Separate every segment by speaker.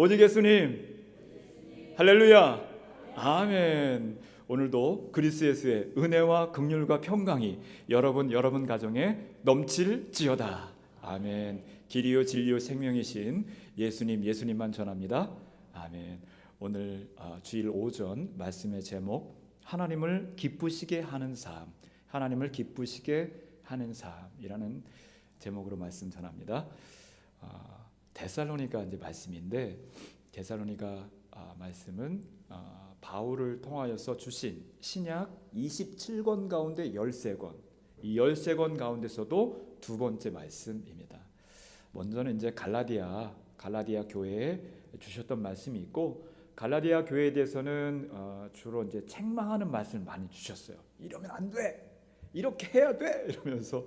Speaker 1: 오직 예수님. 할렐루야. 아멘. 오늘도 그리스 예수의 은혜와 긍휼과 평강이 여러분 여러분 가정에 넘칠지어다. 아멘. 길이요 진리요 생명이신 예수님 예수님만 전합니다. 아멘. 오늘 아, 주일 오전 말씀의 제목 하나님을 기쁘시게 하는 삶. 하나님을 기쁘시게 하는 삶이라는 제목으로 말씀 전합니다. 아, 데살로니가 이제 말씀인데 데살로니가 아, 말씀은 아, 바울을 통하여서 주신 신약 27권 가운데 13권. 이 13권 가운데서도 두 번째 말씀입니다. 먼저는 이제 갈라디아 갈라디아 교회에 주셨던 말씀이 있고 갈라디아 교회에 대해서는 어, 주로 이제 책망하는 말씀을 많이 주셨어요. 이러면 안 돼. 이렇게 해야 돼. 이러면서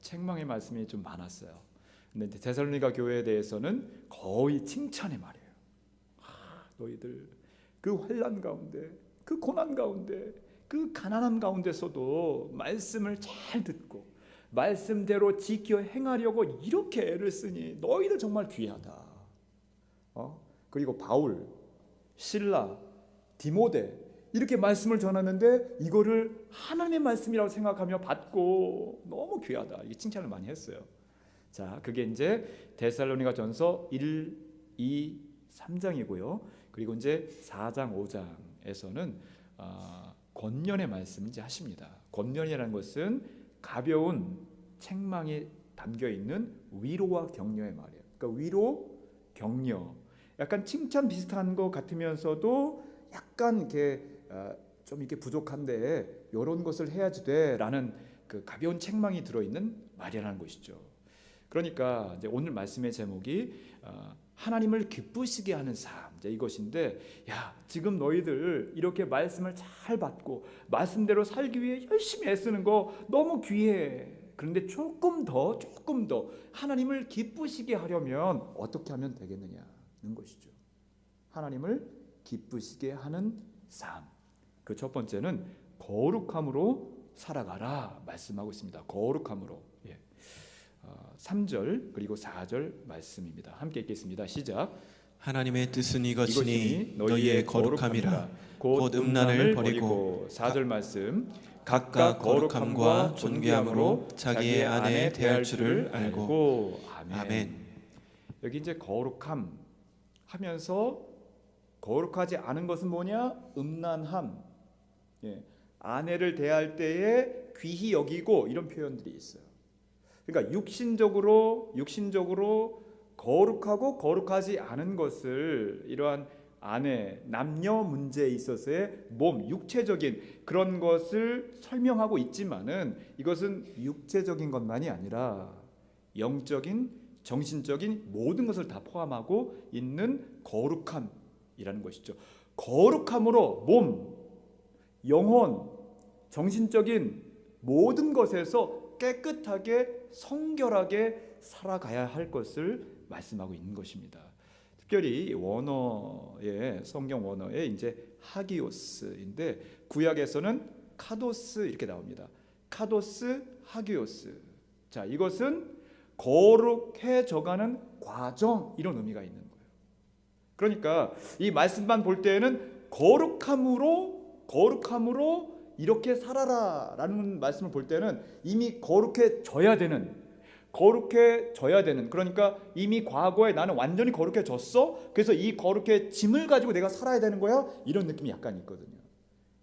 Speaker 1: 책망의 말씀이 좀 많았어요. 근데 데살로니가 교회에 대해서는 거의 칭찬의 말이에요. 아, 너희들 그 환란 가운데, 그 고난 가운데, 그 가난한 가운데서도 말씀을 잘 듣고 말씀대로 지켜 행하려고 이렇게 애를 쓰니 너희들 정말 귀하다. 어? 그리고 바울, 신라, 디모데 이렇게 말씀을 전하는데 이거를 하나님의 말씀이라고 생각하며 받고 너무 귀하다. 이게 칭찬을 많이 했어요. 자, 그게 이제 데살로니가 전서 1, 2, 3장이고요. 그리고 이제 4장, 5장에서는 어, 권면의 말씀 이제 하십니다. 권면이라는 것은 가벼운 책망이 담겨 있는 위로와 격려의 말이에요. 그러니까 위로, 격려. 약간 칭찬 비슷한 것 같으면서도 약간 이렇게 어, 좀 이렇게 부족한데 이런 것을 해야지 돼라는 그 가벼운 책망이 들어 있는 말이라는 것이죠. 그러니까 이제 오늘 말씀의 제목이 어, 하나님을 기쁘시게 하는 삶 이제 이것인데 야 지금 너희들 이렇게 말씀을 잘 받고 말씀대로 살기 위해 열심히 애쓰는 거 너무 귀해. 그런데 조금 더 조금 더 하나님을 기쁘시게 하려면 어떻게 하면 되겠느냐는 것이죠. 하나님을 기쁘시게 하는 삶. 그 첫 번째는 거룩함으로 살아가라 말씀하고 있습니다. 거룩함으로. 예. 어, 3절 그리고 4절 말씀입니다. 함께 읽겠습니다. 시작.
Speaker 2: 하나님의 뜻은 이것이니 너희의 거룩함이라 곧 음란을 버리고
Speaker 1: 4절 말씀
Speaker 2: 각각 거룩함과 존귀함으로 자기의 아내 대할 줄을 알고.
Speaker 1: 아멘. 여기 이제 거룩함 하면서 거룩하지 않은 것은 뭐냐? 음란함. 예. 아내를 대할 때에 귀히 여기고 이런 표현들이 있어요. 그러니까 육신적으로 육신적으로 거룩하고 거룩하지 않은 것을 이러한 아내 남녀 문제에 있어서의 몸 육체적인 그런 것을 설명하고 있지만은 이것은 육체적인 것만이 아니라 영적인 정신적인 모든 것을 다 포함하고 있는 거룩함이라는 것이죠. 거룩함으로 몸, 영혼, 정신적인 모든 것에서 깨끗하게 성결하게 살아가야 할 것을 말씀하고 있는 것입니다. 특별히 원어의 성경 원어에 이제 하기오스인데 구약에서는 카도스 이렇게 나옵니다. 카도스 하기오스. 자, 이것은 거룩해져가는 과정 이런 의미가 있는 거예요. 그러니까 이 말씀만 볼 때에는 거룩함으로 거룩함으로 이렇게 살아라라는 말씀을 볼 때는 이미 거룩해져야 되는 거룩해져야 되는 그러니까 이미 과거에 나는 완전히 거룩해졌어? 그래서 이 거룩해짐을 가지고 내가 살아야 되는 거야? 이런 느낌이 약간 있거든요.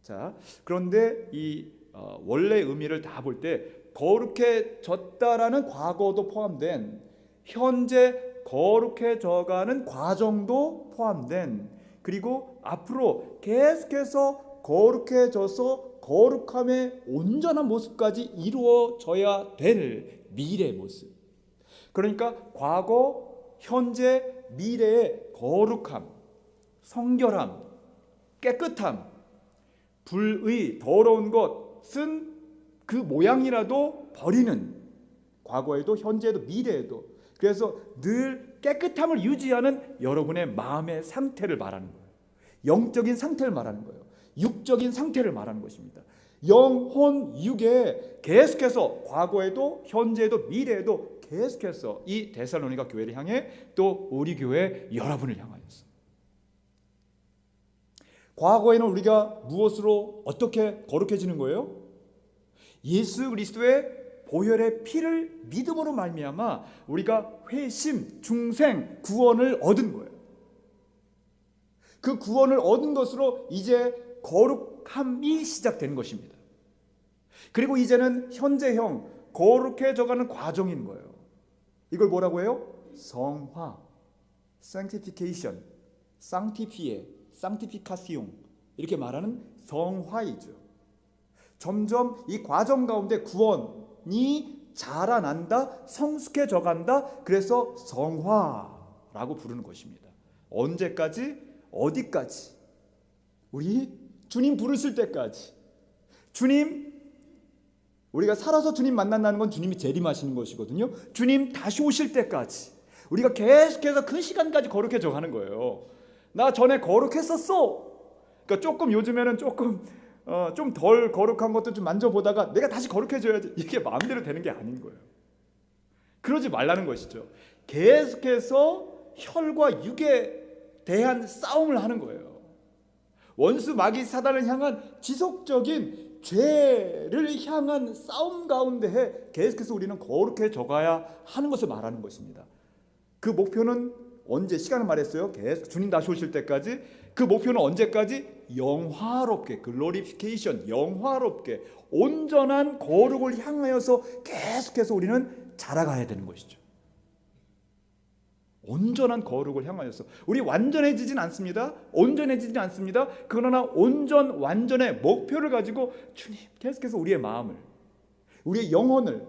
Speaker 1: 자 그런데 이 어, 원래 의미를 다 볼 때 거룩해졌다라는 과거도 포함된 현재 거룩해져가는 과정도 포함된 그리고 앞으로 계속해서 거룩해져서 거룩함의 온전한 모습까지 이루어져야 될 미래 모습. 그러니까 과거, 현재, 미래의 거룩함, 성결함, 깨끗함, 불의, 더러운 것은 그 모양이라도 버리는 과거에도 현재에도 미래에도 그래서 늘 깨끗함을 유지하는 여러분의 마음의 상태를 말하는 거예요. 영적인 상태를 말하는 거예요. 육적인 상태를 말하는 것입니다. 영혼 육에 계속해서 과거에도 현재에도 미래에도 계속해서 이 데살로니가 교회를 향해 또 우리 교회 여러분을 향하였어. 과거에는 우리가 무엇으로 어떻게 거룩해지는 거예요? 예수 그리스도의 보혈의 피를 믿음으로 말미암아 우리가 회심, 중생, 구원을 얻은 거예요. 그 구원을 얻은 것으로 이제 거룩함이 시작된 것입니다. 그리고 이제는 현재형 거룩해져가는 과정인 거예요. 이걸 뭐라고 해요? 성화, sanctification, sanctifie, sanctification 이렇게 말하는 성화이죠. 점점 이 과정 가운데 구원이 자라난다, 성숙해져 간다. 그래서 성화라고 부르는 것입니다. 언제까지? 어디까지? 우리 주님 부르실 때까지. 주님 우리가 살아서 주님 만난다는 건 주님이 재림하시는 것이거든요. 주님 다시 오실 때까지 우리가 계속해서 그 시간까지 거룩해져 가는 거예요. 나 전에 거룩했었어. 그러니까 조금 요즘에는 조금 어, 좀 덜 거룩한 것도 좀 만져보다가 내가 다시 거룩해져야지 이게 마음대로 되는 게 아닌 거예요. 그러지 말라는 것이죠. 계속해서 혈과 육에 대한 싸움을 하는 거예요. 원수 마귀 사단을 향한 지속적인 죄를 향한 싸움 가운데 계속해서 우리는 거룩해져 가야 하는 것을 말하는 것입니다. 그 목표는 언제 시간을 말했어요? 계속 주님 다시 오실 때까지 그 목표는 언제까지 영화롭게 글로리피케이션 영화롭게 온전한 거룩을 향하여서 계속해서 우리는 자라가야 되는 것이죠. 온전한 거룩을 향하여서 우리 완전해지진 않습니다. 온전해지진 않습니다. 그러나 온전 완전의 목표를 가지고 주님 계속해서 우리의 마음을 우리의 영혼을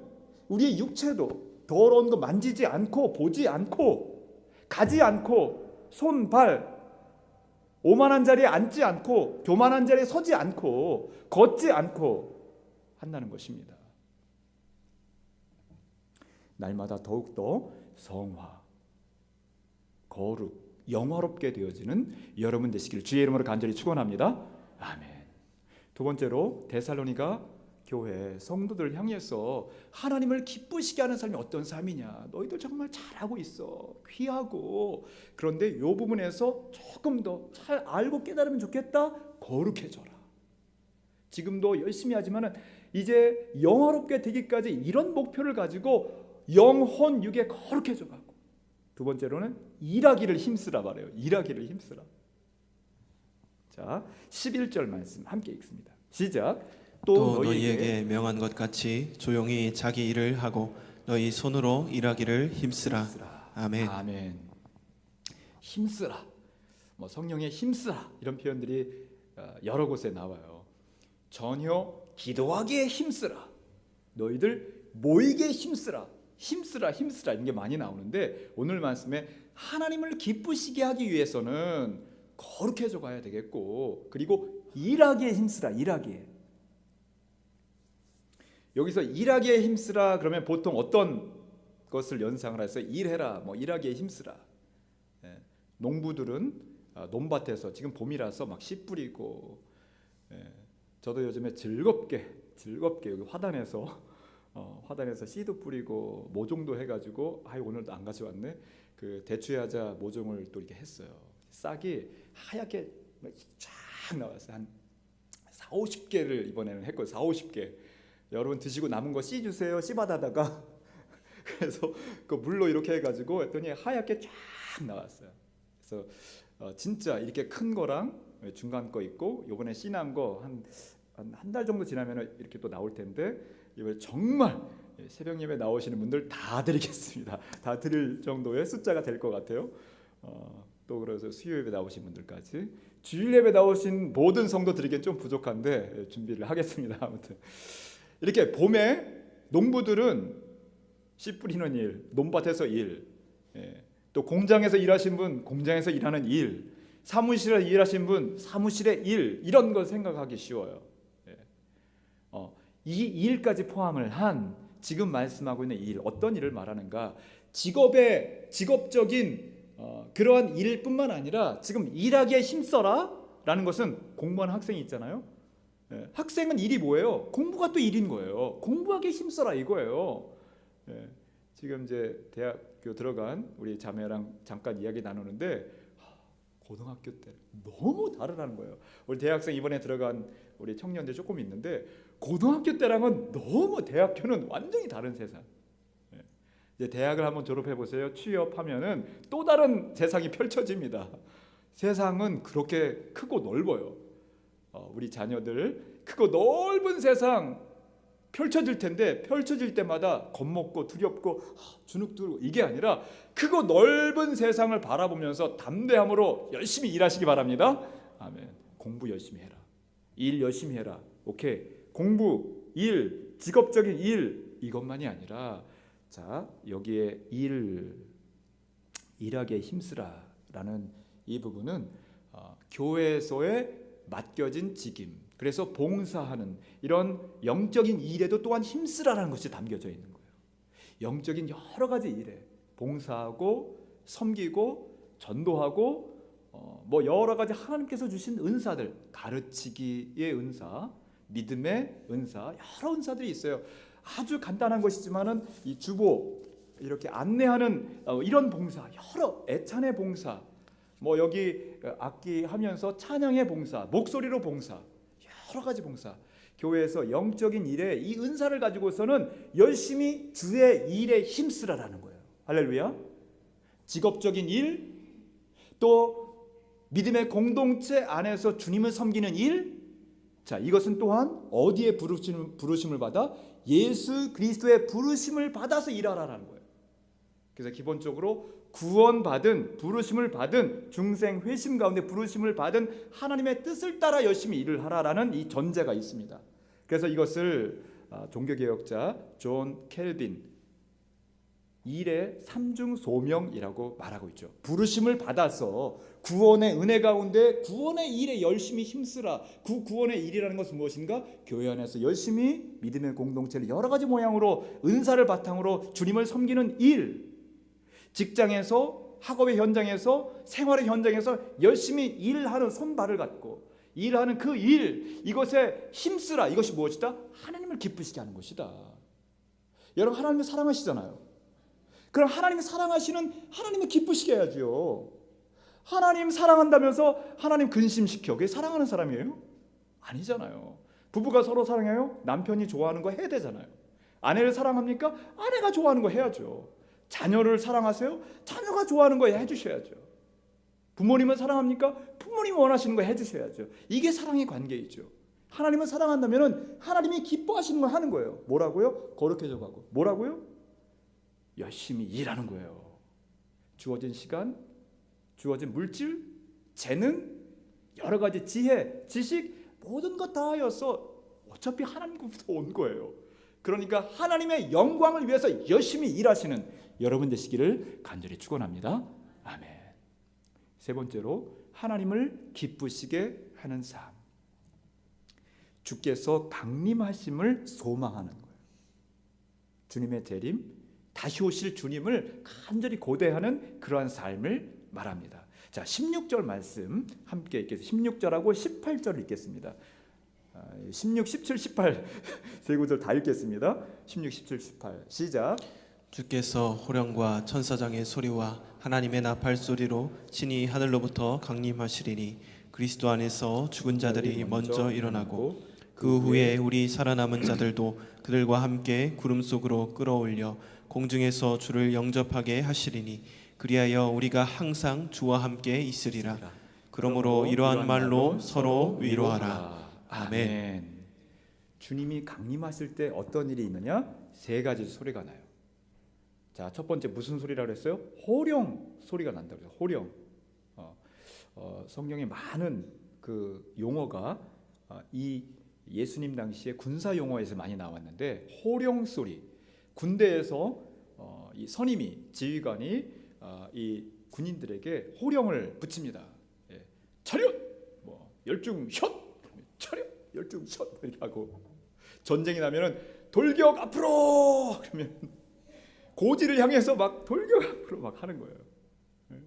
Speaker 1: 우리의 육체도 더러운 거 만지지 않고 보지 않고 가지 않고 손, 발 오만한 자리에 앉지 않고 교만한 자리에 서지 않고 걷지 않고 한다는 것입니다. 날마다 더욱더 성화 거룩, 영화롭게 되어지는 여러분 되시길 주의 이름으로 간절히 축원합니다. 아멘. 두 번째로 데살로니가 교회 성도들 향해서 하나님을 기쁘시게 하는 삶이 어떤 삶이냐? 너희들 정말 잘하고 있어. 귀하고. 그런데 이 부분에서 조금 더 잘 알고 깨달으면 좋겠다. 거룩해져라. 지금도 열심히 하지만은 이제 영화롭게 되기까지 이런 목표를 가지고 영혼 육에 거룩해져 가고 두 번째로는 일하기를 힘쓰라 말해요. 일하기를 힘쓰라. 자, 11절 말씀 함께 읽습니다. 시작. 또,
Speaker 2: 또
Speaker 1: 너희에게
Speaker 2: 너희에게 명한 것 같이 조용히 자기 일을 하고 너희 손으로 일하기를 힘쓰라.
Speaker 1: 힘쓰라.
Speaker 2: 아멘.
Speaker 1: 아멘. 힘쓰라. 뭐 성령의 힘쓰라 이런 표현들이 어, 여러 곳에 나와요. 전혀 기도하기에 힘쓰라. 너희들 모이게 힘쓰라. 힘쓰라 힘쓰라 이런 게 많이 나오는데 오늘 말씀에 하나님을 기쁘시게 하기 위해서는 거룩해져 가야 되겠고 그리고 일하기에 힘쓰라 일하기에. 여기서 일하기에 힘쓰라 그러면 보통 어떤 것을 연상을 해서 일해라 뭐 일하기에 힘쓰라. 예, 농부들은 아, 논밭에서 지금 봄이라서 막 씨 뿌리고 예, 저도 요즘에 즐겁게 즐겁게 여기 화단에서 어, 화단에서 씨도 뿌리고 모종도 해가지고 아이 오늘도 안 가져왔네? 그 대추야자 모종을 또 이렇게 했어요. 싹이 하얗게 쫙 나왔어요. 한 4, 50개를 이번에는 했거든요 4, 50개. 여러분 드시고 남은 거 씨 주세요. 씨 받아다가. 그래서 그 물로 이렇게 해가지고 했더니 하얗게 쫙 나왔어요. 그래서 어, 진짜 이렇게 큰 거랑 중간 거 있고 요번에 씨난 거 한한한달 정도 지나면 이렇게 또 나올 텐데 이걸 정말 새벽 예배 나오시는 분들 다 드리겠습니다. 다 드릴 정도의 숫자가 될 것 같아요. 어, 또 그래서 수요 예배 나오신 분들까지 주일 예배 나오신 모든 성도 드리기엔 좀 부족한데 예, 준비를 하겠습니다. 아무튼 이렇게 봄에 농부들은 씨 뿌리는 일, 논밭에서 일, 예, 또 공장에서 일하신 분 공장에서 일하는 일, 사무실에 일하신 분 사무실의 일 이런 걸 생각하기 쉬워요. 이 일까지 포함을 한 지금 말씀하고 있는 일 어떤 일을 말하는가? 직업의 직업적인 어, 그러한 일뿐만 아니라 지금 일하기에 힘써라라는 것은 공부하는 학생이 있잖아요. 예, 학생은 일이 뭐예요? 공부가 또 일인 거예요. 공부하기에 힘써라 이거예요. 예, 지금 이제 대학교 들어간 우리 자매랑 잠깐 이야기 나누는데 하, 고등학교 때 너무 다르다는 거예요. 우리 대학생 이번에 들어간 우리 청년들 조금 있는데 고등학교 때랑은 너무 대학교는 완전히 다른 세상. 예. 이제 대학을 한번 졸업해 보세요. 취업하면은 또 다른 세상이 펼쳐집니다. 세상은 그렇게 크고 넓어요. 어, 우리 자녀들 크고 넓은 세상 펼쳐질 텐데 펼쳐질 때마다 겁먹고 두렵고 하, 주눅 들고 이게 아니라 크고 넓은 세상을 바라보면서 담대함으로 열심히 일하시기 바랍니다. 아멘. 공부 열심히 해라. 일 열심히 해라. 오케이. 공부, 일, 직업적인 일 이것만이 아니라 자 여기에 일 일하기에 힘쓰라라는 이 부분은 어, 교회에서의 맡겨진 직임 그래서 봉사하는 이런 영적인 일에도 또한 힘쓰라라는 것이 담겨져 있는 거예요. 영적인 여러 가지 일에 봉사하고 섬기고 전도하고 어, 뭐 여러 가지 하나님께서 주신 은사들 가르치기의 은사, 믿음의 은사 여러 은사들이 있어요. 아주 간단한 것이지만은 이 주보 이렇게 안내하는 어, 이런 봉사 여러 애찬의 봉사 뭐 여기 악기 하면서 찬양의 봉사 목소리로 봉사 여러 가지 봉사. 교회에서 영적인 일에 이 은사를 가지고서는 열심히 주의 일에 힘쓰라라는 거예요. 할렐루야. 직업적인 일 또 믿음의 공동체 안에서 주님을 섬기는 일 자, 이것은 또한 어디에 부르심, 부르심을 받아? 예수 그리스도의 부르심을 받아서 일하라라는 거예요. 그래서 기본적으로 구원받은 부르심을 받은 중생 회심 가운데 부르심을 받은 하나님의 뜻을 따라 열심히 일을 하라라는 이 전제가 있습니다. 그래서 이것을 아, 종교 개혁자 존 켈빈 일의 삼중 소명이라고 말하고 있죠. 부르심을 받아서 구원의 은혜 가운데 구원의 일에 열심히 힘쓰라. 그 구원의 일이라는 것은 무엇인가? 교회 안에서 열심히 믿음의 공동체를 여러 가지 모양으로 은사를 바탕으로 주님을 섬기는 일. 직장에서 학업의 현장에서 생활의 현장에서 열심히 일하는 손발을 갖고 일하는 그 일 이것에 힘쓰라. 이것이 무엇이다? 하나님을 기쁘시게 하는 것이다. 여러분 하나님을 사랑하시잖아요. 그럼 하나님이 사랑하시는 하나님을 기쁘시게 해야죠. 하나님 사랑한다면서 하나님 근심시켜. 그게 사랑하는 사람이에요? 아니잖아요. 부부가 서로 사랑해요? 남편이 좋아하는 거 해야 되잖아요. 아내를 사랑합니까? 아내가 좋아하는 거 해야죠. 자녀를 사랑하세요? 자녀가 좋아하는 거 해주셔야죠. 부모님을 사랑합니까? 부모님이 원하시는 거 해주셔야죠. 이게 사랑의 관계이죠. 하나님을 사랑한다면 하나님이 기뻐하시는 걸 하는 거예요. 뭐라고요? 거룩해져 가고. 뭐라고요? 열심히 일하는 거예요. 주어진 시간, 주어진 물질, 재능, 여러 가지 지혜, 지식 모든 것 다 하여서 어차피 하나님께서 온 거예요. 그러니까 하나님의 영광을 위해서 열심히 일하시는 여러분 되시기를 간절히 축원합니다. 아멘. 세 번째로 하나님을 기쁘시게 하는 삶. 주께서 강림하심을 소망하는 거예요. 주님의 재림, 다시 오실 주님을 간절히 고대하는 그러한 삶을 말합니다. 자, 16절 말씀 함께 읽겠습니다. 16절하고 18절 읽겠습니다. 16, 17, 18 세 구절 다 읽겠습니다. 16, 17, 18 시작.
Speaker 2: 주께서 호령과 천사장의 소리와 하나님의 나팔 소리로 신이 하늘로부터 강림하시리니 그리스도 안에서 죽은 자들이 먼저 일어나고 그 후에 우리 살아남은 자들도 그들과 함께 구름 속으로 끌어올려 공중에서 주를 영접하게 하시리니 그리하여 우리가 항상 주와 함께 있으리라. 그러므로 이러한 말로 서로 위로하라. 아멘.
Speaker 1: 주님이 강림하실 때 어떤 일이 있느냐? 세 가지 소리가 나요. 자, 첫 번째 무슨 소리라 그랬어요? 호령 소리가 난다 그래서 호령. 어, 어, 성경에 많은 그 용어가 어, 이 예수님 당시에 군사 용어에서 많이 나왔는데 호령 소리. 군대에서 어, 이 선임이 지휘관이 어, 이 군인들에게 호령을 붙입니다. 예. 차렷, 뭐 열중 샷, 차렷, 열중 샷 이렇게 하고 전쟁이 나면은 돌격 앞으로 그러면 고지를 향해서 막 돌격 앞으로 막 하는 거예요. 예.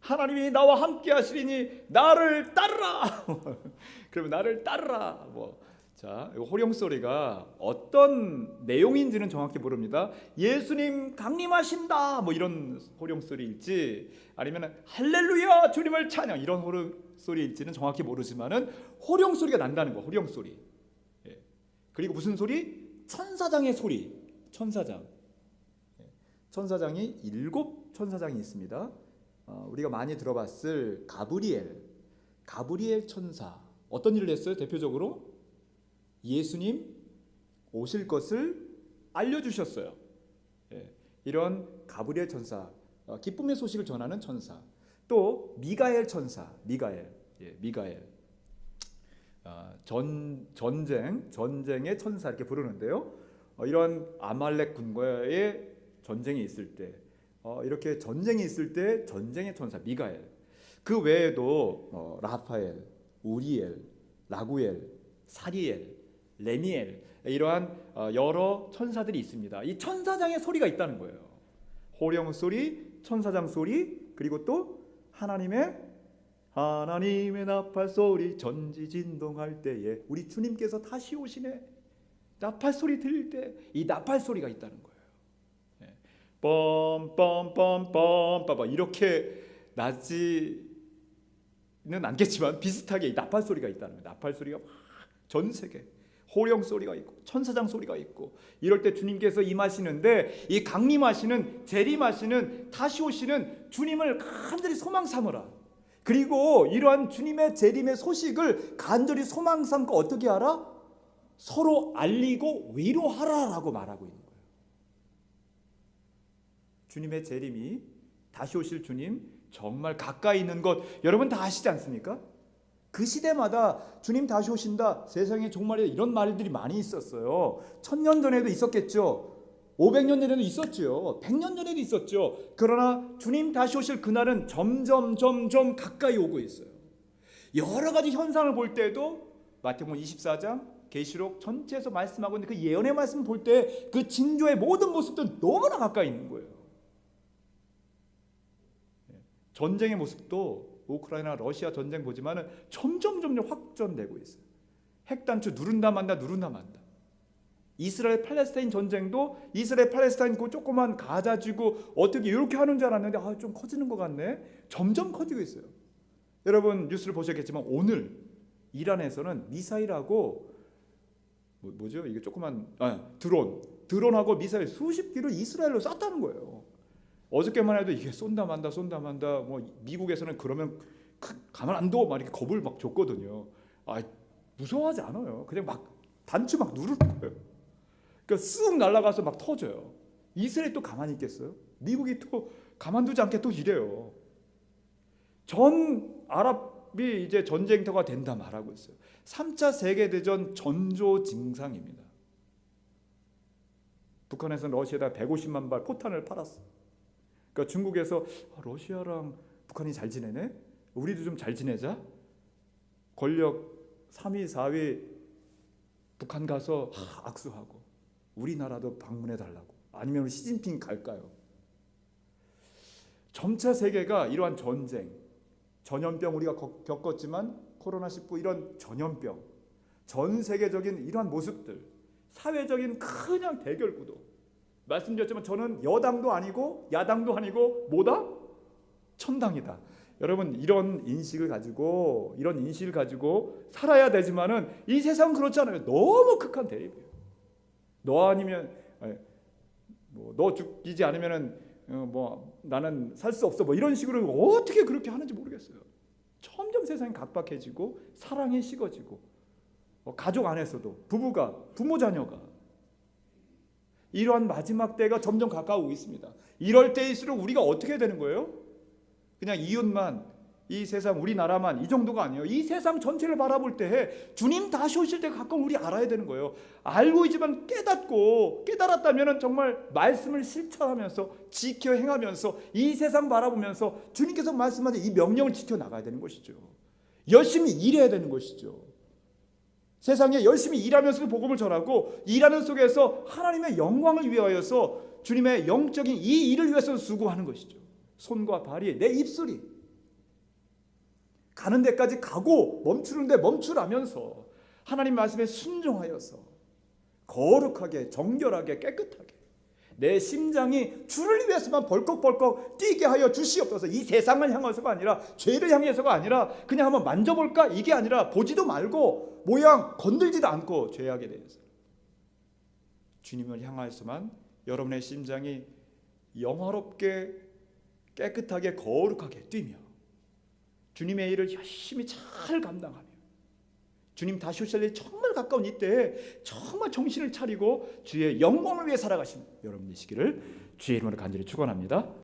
Speaker 1: 하나님이 나와 함께 하시리니 나를 따르라. 그러면 나를 따르라. 뭐 자, 이 호령 소리가 어떤 내용인지는 정확히 모릅니다. 예수님 강림하신다 뭐 이런 호령 소리일지 아니면 할렐루야 주님을 찬양 이런 호령 소리일지는 정확히 모르지만은 호령 소리가 난다는 거. 호령 소리. 예. 그리고 무슨 소리? 천사장의 소리. 천사장. 예. 천사장이 일곱 천사장이 있습니다. 어, 우리가 많이 들어봤을 가브리엘. 가브리엘 천사. 어떤 일을 했어요? 대표적으로 예수님 오실 것을 알려주셨어요. 예, 이런 가브리엘 천사, 어, 기쁨의 소식을 전하는 천사, 또 미가엘 천사, 미가엘, 예, 미가엘. 아, 전 전쟁 전쟁의 천사 이렇게 부르는데요. 어, 이런 아말렉 군과의 전쟁이 있을 때, 어, 이렇게 전쟁이 있을 때 전쟁의 천사 미가엘. 그 외에도 어, 라파엘, 우리엘, 라구엘, 사리엘, 레미엘 이러한 어, 여러 천사들이 있습니다. 이 천사장의 소리가 있다는 거예요. 호령 소리, 천사장 소리, 그리고 또 하나님의 하나님의 나팔 소리 전지 진동할 때에 우리 주님께서 다시 오시네. 나팔 소리 들릴 때 이 나팔 소리가 있다는 거예요. 예. 뻔뻔뻔뻔뻔 이렇게 나지는 않겠지만 비슷하게 이 나팔 소리가 있다는 거예요. 나팔 소리가 막전 세계 호령 소리가 있고 천사장 소리가 있고 이럴 때 주님께서 임하시는데 이 강림하시는 재림하시는 다시 오시는 주님을 간절히 소망 삼으라. 그리고 이러한 주님의 재림의 소식을 간절히 소망 삼고 어떻게 하라? 서로 알리고 위로하라라고 말하고 있는 거예요. 주님의 재림이 다시 오실 주님 정말 가까이 있는 것 여러분 다 아시지 않습니까? 그 시대마다 주님 다시 오신다. 세상에 정말 이런 말들이 많이 있었어요. 천년 전에도 있었겠죠. 500년 전에도 있었죠. 100년 전에도 있었죠. 그러나 주님 다시 오실 그날은 점점 점점 가까이 오고 있어요. 여러 가지 현상을 볼 때도 마태복음 24장 계시록 전체에서 말씀하고 있는데 그 예언의 말씀 볼 때 그 징조의 모든 모습도 너무나 가까이 있는 거예요. 전쟁의 모습도 우크라이나 러시아 전쟁 보지만은 점점 점점 확전되고 있어요. 핵단추 누른다 만다 누른다 만다. 이스라엘 팔레스타인 전쟁도 이스라엘 팔레스타인 그 조그만 가자 쥐고 어떻게 이렇게 하는 줄 알았는데 아, 좀 커지는 것 같네. 점점 커지고 있어요. 여러분 뉴스를 보셨겠지만 오늘 이란에서는 미사일하고 뭐, 뭐죠? 이게 조그만 아, 드론 드론하고 미사일 수십 기를 이스라엘로 쐈다는 거예요. 어저께만 해도 이게 쏜다 만다 쏜다 만다 뭐 미국에서는 그러면 가- 가만 안 둬 막 이렇게 겁을 막 줬거든요. 아 무서워하지 않아요. 그냥 막 단추 막 누르는 거예요. 그러니까 쓱 날아가서 막 터져요. 이스라엘 또 가만히 있겠어요? 미국이 또 가만두지 않게 또 이래요. 전 아랍이 이제 전쟁터가 된다 말하고 있어요. 3차 세계 대전 전조 증상입니다. 북한에서는 러시아에다 150만 발 포탄을 팔았어. 그러니까 중국에서 아, 러시아랑 북한이 잘 지내네. 우리도 좀 잘 지내자. 권력 3위, 4위 북한 가서 하, 악수하고 우리나라도 방문해 달라고. 아니면 시진핑 갈까요? 점차 세계가 이러한 전쟁, 전염병 우리가 겪- 겪었지만 코로나 19 이런 전염병, 전 세계적인 이러한 모습들, 사회적인 그냥 대결 구도. 말씀드렸지만 저는 여당도 아니고 야당도 아니고 뭐다? 천당이다. 여러분 이런 인식을 가지고 이런 인식을 가지고 살아야 되지만은 이 세상은 그렇지 않아요. 너무 극한 대립이에요. 너 아니면 뭐 너 죽이지 않으면은 어, 뭐 나는 살 수 없어 뭐 이런 식으로 어떻게 그렇게 하는지 모르겠어요. 점점 세상이 각박해지고 사랑이 식어지고 어, 가족 안에서도 부부가 부모 자녀가 이러한 마지막 때가 점점 가까우고 있습니다. 이럴 때일수록 우리가 어떻게 되는 거예요? 그냥 이웃만 이 세상 우리나라만 이 정도가 아니에요. 이 세상 전체를 바라볼 때 주님 다시 오실 때 가까운 우리 알아야 되는 거예요. 알고 있지만 깨닫고 깨달았다면 정말 말씀을 실천하면서 지켜 행하면서 이 세상 바라보면서 주님께서 말씀하신 이 명령을 지켜 나가야 되는 것이죠. 열심히 일해야 되는 것이죠. 세상에 열심히 일하면서도 복음을 전하고 일하는 속에서 하나님의 영광을 위하여서 주님의 영적인 이 일을 위해서 수고하는 것이죠. 손과 발이 내 입술이 가는 데까지 가고 멈추는데 멈추라면서 하나님 말씀에 순종하여서 거룩하게 정결하게 깨끗하게 내 심장이 주를 위해서만 벌컥벌컥 뛰게 하여 주시옵소서. 이 세상을 향해서가 아니라 죄를 향해서가 아니라 그냥 한번 만져볼까 이게 아니라 보지도 말고 모양 건들지도 않고 죄악에 대해서 주님을 향하여서만 여러분의 심장이 영화롭게 깨끗하게 거룩하게 뛰며 주님의 일을 열심히 잘 감당하며 주님 다시 오실 일 정말 가까운 이때에 정말 정신을 차리고 주의 영광을 위해 살아가시는 여러분 되시기를 주의 이름으로 간절히 축원합니다.